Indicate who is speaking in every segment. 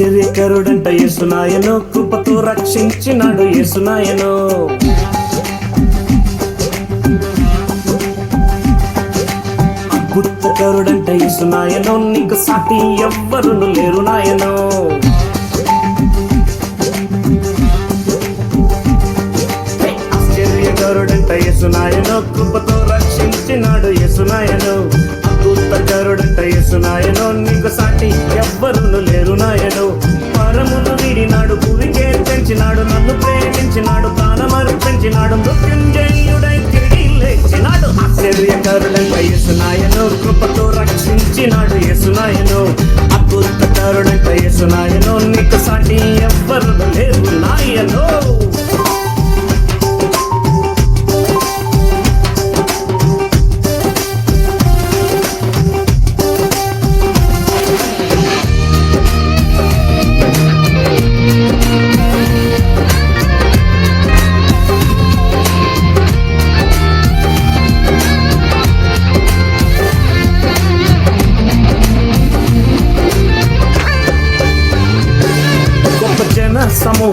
Speaker 1: ఆశ్చర్యకరుడంట యేసునాయను కృపతో రక్షించినాడు యేసునాయను. అద్భుతకరుడంట యేసునాయను నీకు సాటి ఎవ్వరును లేరు నాయను. ఆశ్చర్యకరుడంట యేసునాయను కృపతో రక్షించినాడు యేసునాయను. అద్భుతకరుడంట యేసునాయను నీకు సాటి ఎవ్వరును లేరు నాయను పరమును వీడినాడు భూమికే పెంచినాడు నన్ను ప్రేమించినాడు ప్రాణమర్పించినాడు మృత్యుంజయుడై తిరిగి లేచినాడు. ఆశ్చర్యకరుడంట యేసునాయను కృపతో రక్షించినాడు యేసునాయను అద్భుతకరుడంట యేసునాయను నీకు సాటి ఎవ్వరు లేరు నాయను.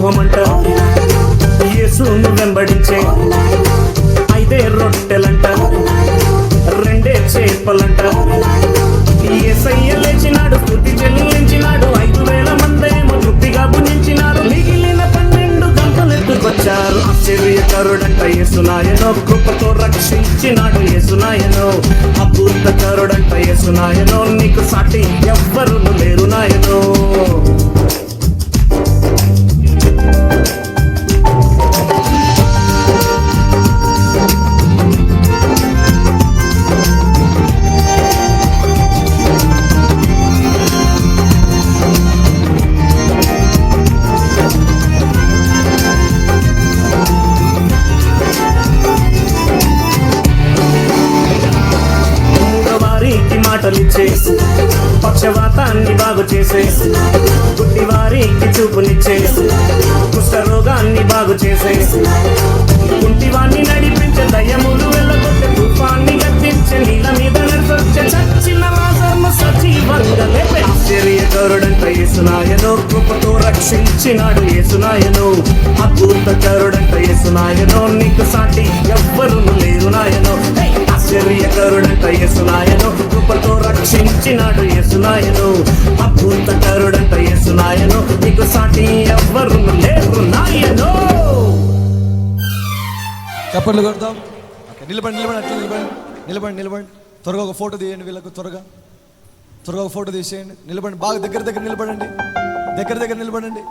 Speaker 1: సమూహమంట యేసును వెంబడించే ఐదే రొట్టెలంట. రెండే చేపలంట. ఏసయ్య లేచినాడు స్థుతి చెల్లించినాడు ఐదు వేల మందేమో తృప్తిగా భుజించినారు మిగిలిన పన్నెండు గంటలెత్తుకొచ్చారు ఆశ్చర్యకరుడంట యేసునాయనో కృపతో రక్షించినాడు యేసునాయనో అద్భుతకరుడంట యేసునాయనో నీకు సాటి ఎవ్వరు మూడవారికి పక్షవాతాన్ని బాగు చేసే గుడ్డి వారికి చూపునిచ్చే కుష్ఠరోగాన్ని బాగు చేసే. కుంటివాన్ని నడిపించే దయ్యములు వెళ్ళగొట్టే తుఫాన్ని గట్టించే నీళ్ళ మీద నడిచొచ్చే చచ్చిన లాజర్ను సజీవంగా లేపే. ఆశ్చర్యకరుడంట యేసునాయను కృపతో రక్షించినాడు యేసునాయను. అద్భుతకరుడంట యేసునాయను నీకు సాటి ఎవ్వరును లేరు. ఆశ్చర్యకరుడంట యసునాయను కృపతో రక్షించినాడు యసునాయను. అద్భుత కరుడట యసునాయను నీకు సాటి ఎవ్వరు లేరు నాయను.
Speaker 2: చప్పట్లు కొడతాం. నిలబడి నిలబడి అట్లా నిలబడి నిలబడి నిలబడి. త్వరగా ఒక ఫోటో తీయండి వీళ్ళకు త్వరగా. త్వరగా ఒక ఫోటో తీసేయండి. నిలబడి బాగా దగ్గర దగ్గర నిలబడండి. దగ్గర దగ్గర నిలబడండి.